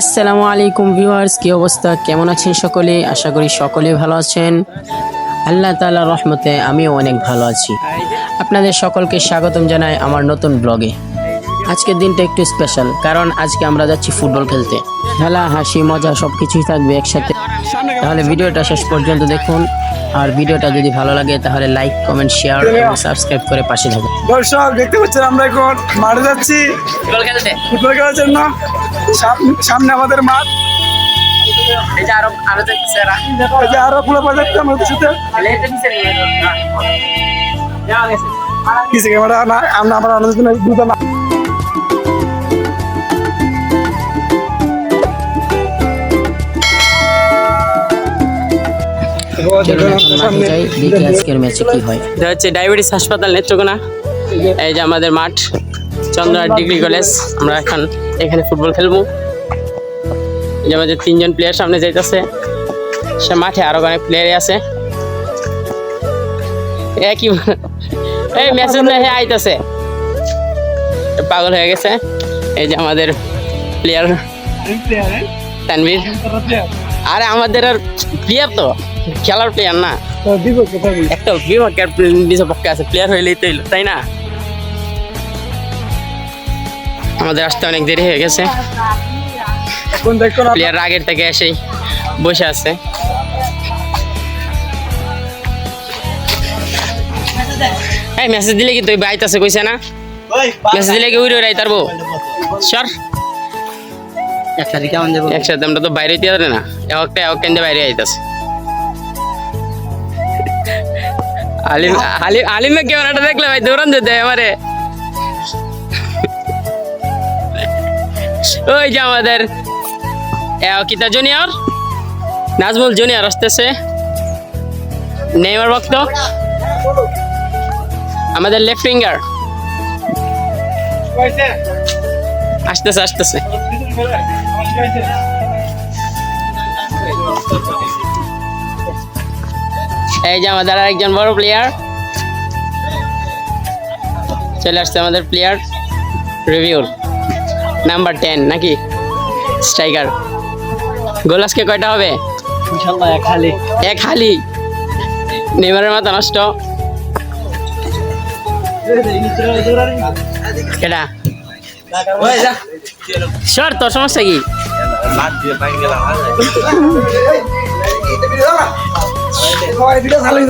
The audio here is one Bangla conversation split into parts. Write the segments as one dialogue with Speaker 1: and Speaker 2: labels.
Speaker 1: আসসালামু আলাইকুম ভিউয়ার্স, কি অবস্থা? কেমন আছেন সকলে? আশা করি সকলে ভালো আছেন। আল্লাহ তালা রহমতে আমিও অনেক ভালো আছি। আপনাদের সকলকে স্বাগতম জানাই আমার নতুন ব্লগে। আজকের দিনটা একটু স্পেশাল কারণ আজকে আমরা যাচ্ছি ফুটবল খেলতে। খেলা হাসি মজা সব কিছুই থাকবে একসাথে। তাহলে ভিডিওটা শেষ পর্যন্ত দেখুন। আর ভিডিওটা যদি ভালো লাগে তাহলে লাইক কমেন্ট শেয়ার এবং সাবস্ক্রাইব করে পাশে থাকুন।
Speaker 2: দর্শক দেখতে পাচ্ছেন আমরা এখন মাঠে যাচ্ছি।
Speaker 1: ফুটবল খেলতে।
Speaker 2: ফুটবল খেলার জন্য সাম- সামনে আমাদের মাঠ।
Speaker 1: এই যে আরও আরও দেখতেছে
Speaker 2: এই যে আরও পুরো বাজার আমাদের সাথে কিছু ক্যামেরা? না আমরা আবার আমাদের জন্য দুটো
Speaker 1: চলুন এখন মাঠে যাই দেখি আজকের ম্যাচে কি হয়। এটা হচ্ছে ডায়াবেটিস হাসপাতাল নেত্রকোনা। এই যে আমাদের মাঠ চন্দ্রনাথ ডিগ্রি কলেজ। আমরা এখন এখানে ফুটবল খেলব। এই যে আমাদের তিনজন প্লেয়ার সামনে যাইতেছে। সে মাঠে আরও অনেক প্লেয়ারই আছে। একই এই মেসেজ না হে আইতাছে। পাগল হয়ে গেছে। এই যে আমাদের প্লেয়ার তানভীর। আরে আমাদের আর প্লেয়ার তো খেলার প্লেয়ার না। একটা বিপক্ষের বিপক্ষে আছে প্লেয়ার হইলেই তো তাই না? আমাদের আসতে অনেক দেরি হয়ে গেছে। প্লেয়ার আগের থেকে এসেই বসে আছে। এই মেসেজ দিলে কি তুই বাইতাছে কইছে না? মেসেজ দিলে কি উড়ে উড়াই তারবো সর।
Speaker 2: একসাথে
Speaker 1: আমরা তো বাইরে হইতে পারে না। একটা, এক কেন্দ্রে বাইরে আইতাছে। আলিম আলিম আলিমের ক্যামেরাটা দেখলে ভাই দৌড়ান যেতে আমারে ওই যে আমাদের কিতা জুনিয়র নাজমুল জুনিয়র আসতেছে। নেইমার ভক্ত। আমাদের লেফট ফিঙ্গার আসতেছে আসতেছে। এই যে আমাদের আরেকজন বড় প্লেয়ার চলে আসছে আমাদের প্লেয়ার রিভিউর নাম্বার টেন নাকি স্ট্রাইকার গোল আজকে কয়টা হবে
Speaker 2: এক
Speaker 1: হালি নেইমারের মাথা নষ্ট কেটা সর তোর সমস্যা কি?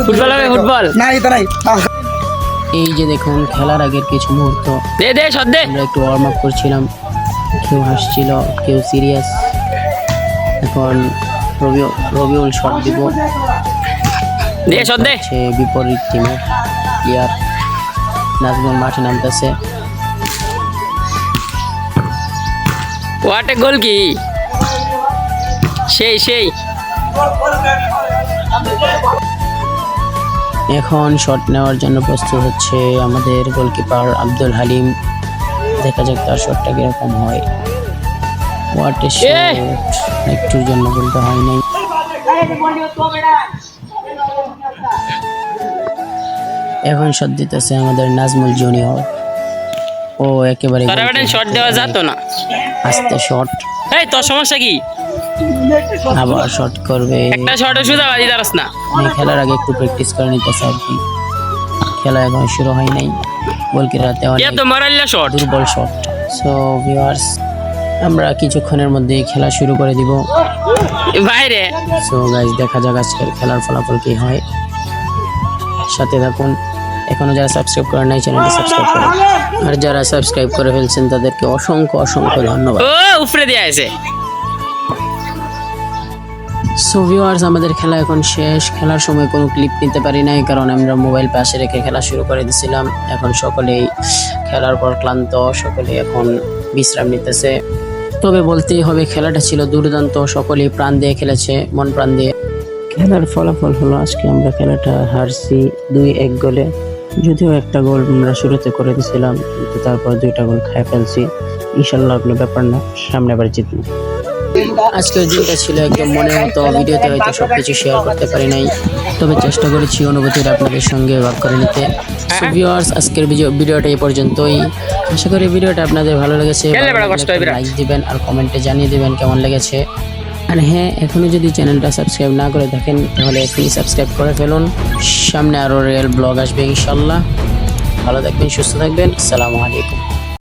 Speaker 1: ফুটবল হবে ফুটবল?
Speaker 2: না এটা নাই।
Speaker 1: এই যে দেখুন খেলার আগের কিছু মুহূর্ত। দে দে সদ দে। আমরা একটু ওয়ার্ম আপ করছিলাম। কেউ হাসছিল কেউ সিরিয়াস এখন রবিউল রবিউল শট দিব। দে দে। সে বিপরীত টিমের প্লেয়ার নাজমুল মাঠে নামতেছে। হোয়াট এ গোল কি? সেই সেই। এখন শট নেওয়ার জন্য প্রস্তুত হচ্ছে আমাদের গোলকিপার আব্দুল হালিম। দেখা যাক তার শটটা কীরকম হয়। What a! শট একটুর জন্য বলতে হয় নাই। এখন শট দিতেছে আমাদের নাজমুল জুনিয়র। ও একেবারে শট দেওয়া যেত না? আস্তে শট এই তোর সমস্যা কি? আবার শট করবে। একটা শটে সুদা বাজি দাঁড়াস না। আমি খেলার আগে একটু প্র্যাকটিস করে নিতেছে আর কি। খেলা এখন শুরু হয় নাই। বলকির রাতে অনেক
Speaker 3: শট
Speaker 1: দুর্বল শট সো ভিউয়ার্স আমরা কিছুক্ষণের মধ্যেই খেলা শুরু করে দিব।
Speaker 3: বাইরে
Speaker 1: সো গাইজ দেখা যাক আজকের খেলার ফলাফল কি হয়। সাথে থাকুন। এখনও যারা সাবস্ক্রাইব করেন নাই চ্যানেলটি সাবস্ক্রাইব করুন আর যারা সাবস্ক্রাইব করে ফেলছেন তাদেরকে অসংখ্য অসংখ্য ধন্যবাদ।
Speaker 3: ও উপরে দিয়ে আছে
Speaker 1: সো ভিউয়ার্স আমাদের খেলা এখন শেষ। খেলার সময় কোনো ক্লিপ নিতে পারি নাই কারণ আমরা মোবাইল পাশে রেখে খেলা শুরু করে দিয়েছিলাম এখন সকলেই খেলার পর ক্লান্ত সকলেই এখন বিশ্রাম নিতেছে। তবে বলতেই হবে খেলাটা ছিল দুর্দান্ত সকলেই প্রাণ দিয়ে খেলেছে মন প্রাণ দিয়ে। খেলার ফলাফল হলো আজকে আমরা খেলাটা হারছি দুই এক গোলে। যদিও একটা গোল আমরা শুরুতে করে দিয়েছিলাম কিন্তু তারপর দুইটা গোল খাই ফেলছি। ইনশাল্লাহ কোনো ব্যাপার না সামনে আবার জিতবো। আজকের দিনটা ছিল একদম মনের মতো ভিডিওতে হয়তো সব কিছু শেয়ার করতে পারি নাই। তবে চেষ্টা করেছি অনুভূতিটা আপনাদের সঙ্গে ভাগ করে নিতে। ভিউয়ার্স আজকের ভিডিও- ভিডিওটা এই পর্যন্তই। আশা করি ভিডিওটা আপনাদের ভালো লেগেছে। লাইক দিবেন আর কমেন্টে জানিয়ে দিবেন কেমন লেগেছে। আর হ্যাঁ এখনও যদি চ্যানেলটা সাবস্ক্রাইব না করে থাকেন, তাহলে এখনই সাবস্ক্রাইব করে ফেলুন। সামনে আরও রিয়েল ব্লগ আসবে ইনশাল্লাহ। ভালো থাকবেন, সুস্থ থাকবেন। আসসালামু আলাইকুম।